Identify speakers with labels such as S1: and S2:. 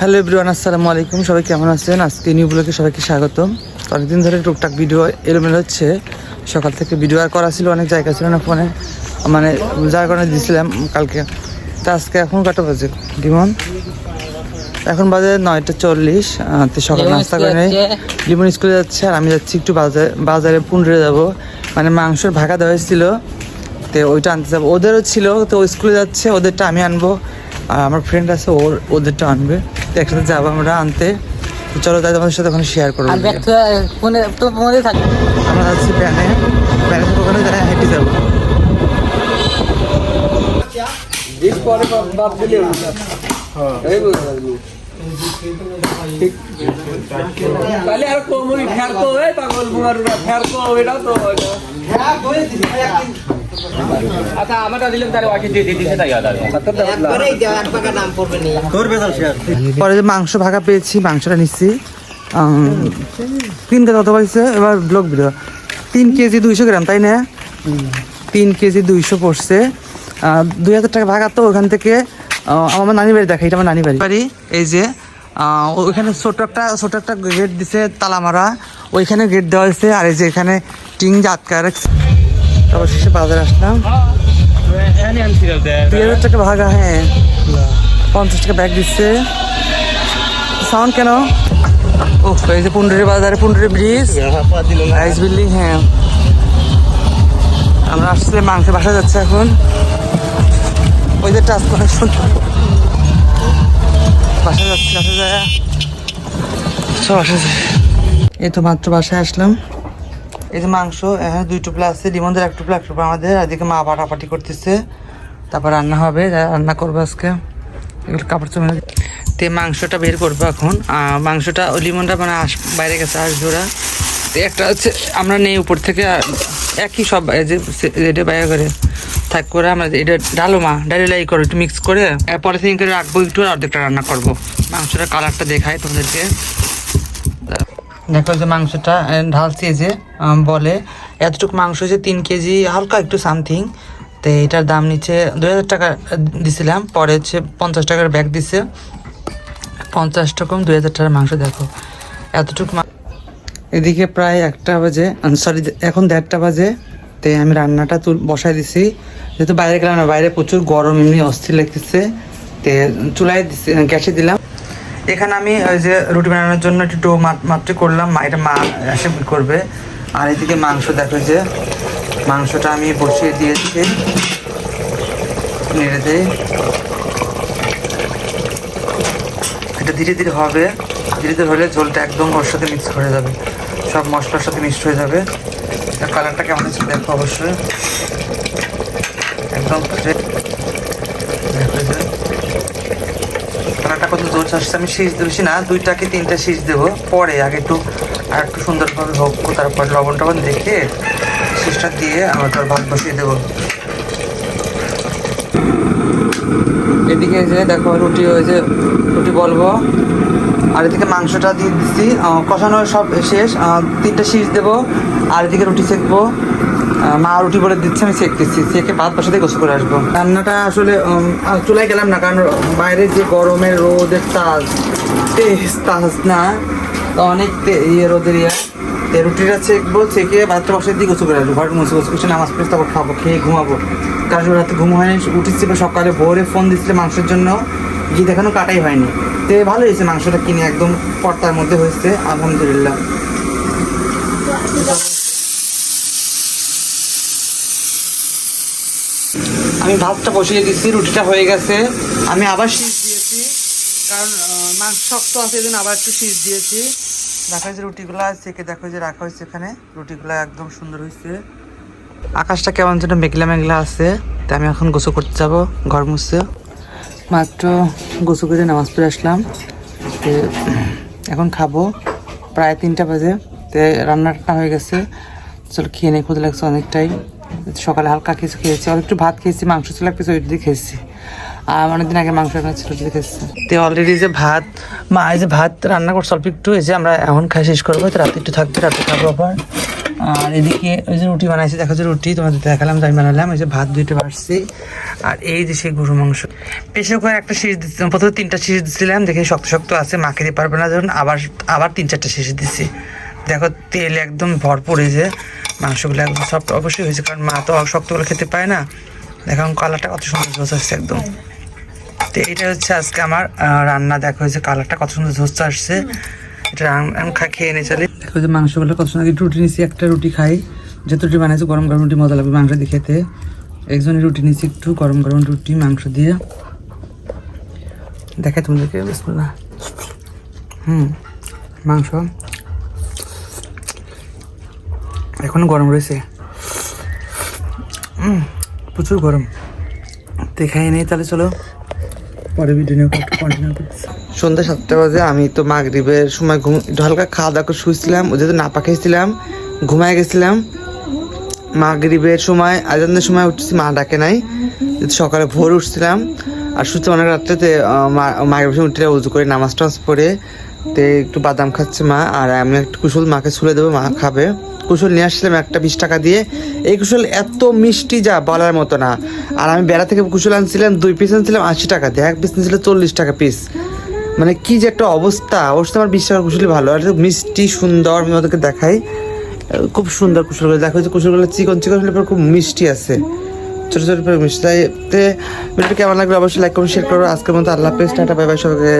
S1: Hello everyone আসসালামু আলাইকুম। সবাই কেমন আছেন? আজকে নিউ ব্লগে সবাইকে স্বাগতম। অনেকদিন ধরে টুকটাক ভিডিও এলোমেলো হচ্ছে। সকাল থেকে ভিডিও আর করা ছিল অনেক জায়গা ছিল না ফোনে। মানে যার কারণে দিয়েছিলাম কালকে। তা আজকে এখন কটা বাজে? ডিমন? এখন বাজে নয়টা চল্লিশ। তো সকাল নাস্তা করে নেই। লিমন স্কুলে যাচ্ছে আর আমি যাচ্ছি একটু বাজারে বাজারে পুনরে যাব। মানে মাংসের ভাগা দেওয়া হয়েছিল। তো ওইটা আনতে যাব। ওদেরও ছিল তো ও স্কুলে যাচ্ছে ওদেরটা আমি আনব। আর আমার ফ্রেন্ড আছে ওর ওদেরটা আনবে। একসাথে যাব আমরা আনতে। চলো তাই তোমাদের সাথে ওখানে শেয়ার করব।
S2: থাকবে।
S1: আমরা যাচ্ছি প্যানে ওখানে হেঁটে যাব।
S3: আর কোমরি ফেরকো পাগল বুমারুরা ফেরকো এটা তো আচ্ছা আমারটা দিলাম তাহলে ওকে দিয়ে দিতে তাই আদা
S1: পরে যে মাংস ভাগা পেয়েছি মাংসটা নিচ্ছি। তিন কেজি কত পাইছে এবার ব্লক ভিডিও তিন কেজি দুইশো গ্রাম তাই না? তিন কেজি দুইশো পড়ছে। দুই হাজার টাকা ভাগা তো ওখান থেকে আমার নানি বাড়ি দেখা এটা আমার নানি বাড়ি। বাড়ি এই যে ওইখানে ছোট একটা ছোট একটা গেট দিছে তালা মারা। ওইখানে গেট দেওয়া হয়েছে আর এই যে এখানে টিং আটকা রাখছে। তারপর শেষে বাজারে আসলাম। দুই হাজার টাকা ভাগা হ্যাঁ। পঞ্চাশ টাকা ব্যাগ দিচ্ছে। সাউন্ড কেন? ও এই যে পুন্ডুরি বাজারে, পুন্ডুরি ব্রিজ রাইস বিল্ডিং হ্যাঁ। আমরা আসলে মাংস বাসা যাচ্ছে এখন। ওই যে টাচ করে বাসা যাচ্ছে বাসা যায় সব এই তো মাত্র বাসায় আসলাম। এই যে মাংস এখানে দুই টুপলা আছে, ডিমন্দের এক টুপলা এক টুপলা আমাদের, এদিকে মা পাটাপাটি করতেছে। তারপর রান্না হবে রান্না করব আজকে। এগুলো কাপড় চোপড় তে মাংসটা বের করব এখন। মাংসটা ওই লিমনটা মানে আস বাইরে গেছে ওরা তো একটা হচ্ছে, আমরা নেই উপর থেকে একই সব যে বাইরে করে। থাক করে আমরা এটা ডালো মা, ডালি লাই করে, একটু মিক্স করে। পলিথিন করে রাখব একটু অর্ধেকটা রান্না করব। মাংসটা কালারটা দেখায় তোমাদেরকে। দেখো যে মাংসটা ঢালছি যে বলে। এতটুকু মাংস হচ্ছে তিন কেজি, হালকা একটু সামথিং। তো এটার দাম নিচে দুই হাজার টাকা দিছিলাম, পরে হচ্ছে পঞ্চাশ টাকার ব্যাগ দিছে। পঞ্চাশ টাকা দুই হাজার টাকার মাংস, দেখো। এতটুকু এদিকে প্রায় একটা বাজে সরি এখন দেড়টা বাজে। তো আমি রান্নাটা তুল বসাই দিছি। যেহেতু বাইরে গেলাম না, বাইরে প্রচুর গরম, এমনি অস্থির লাগতেছে। তো চুলায় দিছি, গ্যাসে দিলাম। এখানে আমি ওই যে রুটি বানানোর জন্য একটু ডো মাত্র করলাম। এটা মা এসে করবে। আর এদিকে মাংস দেখো যে, মাংসটা আমি বসিয়ে দিয়েছি। নেড়ে দেই। এটা ধীরে ধীরে হবে। ধীরে ধীরে হলে ঝোলটা একদম ওর সাথে মিক্স হয়ে যাবে। সব মশলার সাথে মিক্সড হয়ে যাবে। কালারটা কেমন আছে দেখো অবশ্যই। একদম straight। দেখো যে কত জোর আসছে আমি শীষ দিচ্ছি না দুইটা কি তিনটা শীষ দেবো। পরে আগে একটু, আর একটু সুন্দরভাবে হোক তারপর লবণ টবণ দেখে শীষটা দিয়ে আমার তোর ভাত বসিয়ে দেবো। এদিকে যে দেখো, রুটি হয়েছে রুটি বলব। আর এদিকে মাংসটা দিয়ে দিচ্ছি। কষানো সব শেষ। তিনটা শীষ দেবো, আর এদিকে রুটি সেকবো। মা রুটি বলে দিচ্ছে, আমি সেকতেছি সেকে ভাত বসাতে গোসল করে আসব। রান্নাটা আসলে চুলায় গেলাম না, কারণ বাইরে যে গরমের রোদের তাজ, তেজ, তাজ না, তো অনেক ইয়ে রোদের ইয়ে। রুটিটা চেকবো চেকে ভাতটা বসাতে দিয়ে গোসল করে আসব। ঘর মুছে গোসল করছে, নামাজ পড়ে তারপর খাব, খেয়ে ঘুমাবো। কারণ রাতে ঘুম হয়নি উঠেছি বা সকালে, ভোরে ফোন দিচ্ছিল মাংসের জন্য, গিয়ে দেখানো কাটাই হয়নি। তো ভালো হয়েছে, মাংসটা কিনে একদম পর্তার মধ্যে হয়েছে, আলহামদুলিল্লাহ। আমি ভাতটা বসিয়ে দিচ্ছি রুটিটা হয়ে গেছে। আমি আবার শীষ দিয়েছি, কারণ মাংস শক্ত আছে এই আবার একটু শীষ দিয়েছি। দেখা হয়েছে রুটিগুলো সেকে দেখো যে রাখা হয়েছে এখানে। রুটিগুলো একদম সুন্দর হয়েছে। আকাশটা কেমন যেন মেঘলা মেঘলা আছে। তাই আমি এখন গোসল করতে যাব, ঘর মুছতে। মাত্র গোসল করে নামাজ পড়ে আসলাম। তো এখন খাব, প্রায় তিনটা বাজে। তো রান্নাটা হয়ে গেছে। চলো, খেয়ে নিয়ে ক্ষুদে লাগছে অনেকটাই। সকালে হালকা কিছু খেয়েছি। আর একটু ভাত খেয়েছি, মাংস ছিল কিছু ওই দিয়ে খেয়েছি। আর অনেকদিন আগে মাংস রান্না ছিল দিয়ে খেয়েছি। তো অলরেডি যে ভাত, মা এই যে ভাত রান্না করছে, অল্প একটু, এই যে আমরা এখন খাই শেষ করব, তো রাতে একটু থাকবে, রাতে খাব আবার। আর এদিকে ওই যে রুটি বানাইছি, দেখো যে রুটি, তোমাদের দেখালাম, তাই বানালাম ওই যে ভাত দুইটা বাড়ছি। আর এই যে সেই গরু মাংস। প্রেশার কুকার একটা শীষ দিচ্ছিলাম প্রথমে তিনটা শীষ দিচ্ছিলাম দেখে শক্ত শক্ত আছে, মাকে দিতে পারবে না যখন আবার আবার তিন চারটা শীষ দিচ্ছি দেখো তেল একদম ভরপুর, এই যে। মাংসগুলো একদম সফট অবশ্যই হয়েছে, কারণ মা তো শক্তগুলো খেতে পায় না। দেখো কালারটা কত সুন্দর ঝোস আসছে একদম। তো এটা হচ্ছে আজকে আমার রান্না। দেখা হয়েছে কালারটা কত সুন্দর ঝোস আসছে। এটা আমি খা- খেয়ে নিয়ে চলি। দেখো যে মাংসগুলো কত সুন্দর রুটি নিয়েছি একটা রুটি খাই। যেহেতু রুটি বানাইছি, গরম গরম রুটি মজা লাগবে মাংস দিয়ে খেতে। একজনের রুটি নিয়েছি একটু গরম গরম রুটি, মাংস দিয়ে। দেখে দেখাই তোমাদেরকে, বিসমিল্লাহ। হুম, মাংস। এখনও গরম রয়েছে। প্রচুর গরম। দেখাই নেই, তাহলে চলো পরে ভিডিও সন্ধ্যা সাতটা বাজে, আমি তো মাগরিবের সময় ঘুম একটু হালকা খাওয়া দাওয়া করে শুয়েছিলাম, ওই যেহেতু নাপা খেয়েছিলাম, ঘুমায় গেছিলাম। মাগরিবের সময়, আজানের সময় উঠছি, মা ডাকে নাই সকালে ভোর উঠছিলাম। আর শুতে অনেক রাত্রেতে মাগরিবের সময় উঠে উজু করে নামাজ টামাজ পড়ে তে একটু বাদাম খাচ্ছে মা, আর আমি একটু কুশল মাকে ছুলে দেবো, মা খাবে। কুশল নিয়ে আসছিলাম একটা বিশ টাকা দিয়ে। এই কুশল এত মিষ্টি যা বলার মতো না। আর আমি বেড়া থেকে কুশল আনছিলাম, দুই পিস আনছিলাম, আশি টাকা দিয়ে। এক পিস নিয়েছিল চল্লিশ টাকা পিস মানে কি যে একটা অবস্থা। অবশ্য আমার বিশ টাকার কুশলি ভালো। আর মিষ্টি, সুন্দর, আমি ওদেরকে দেখাই। খুব সুন্দর কুশলগুলো দেখো যে কুশলগুলো চিকন চিকন হলে খুব মিষ্টি আছে। ছোটো ছোটো করে মিষ্টি। তাই ভিডিওটা কেমন লাগল অবশ্যই লাইক করুন শেয়ার করো। আজকের মতো আল্লাহ হাফেজ। টাটা বাই বাই সবাইকে।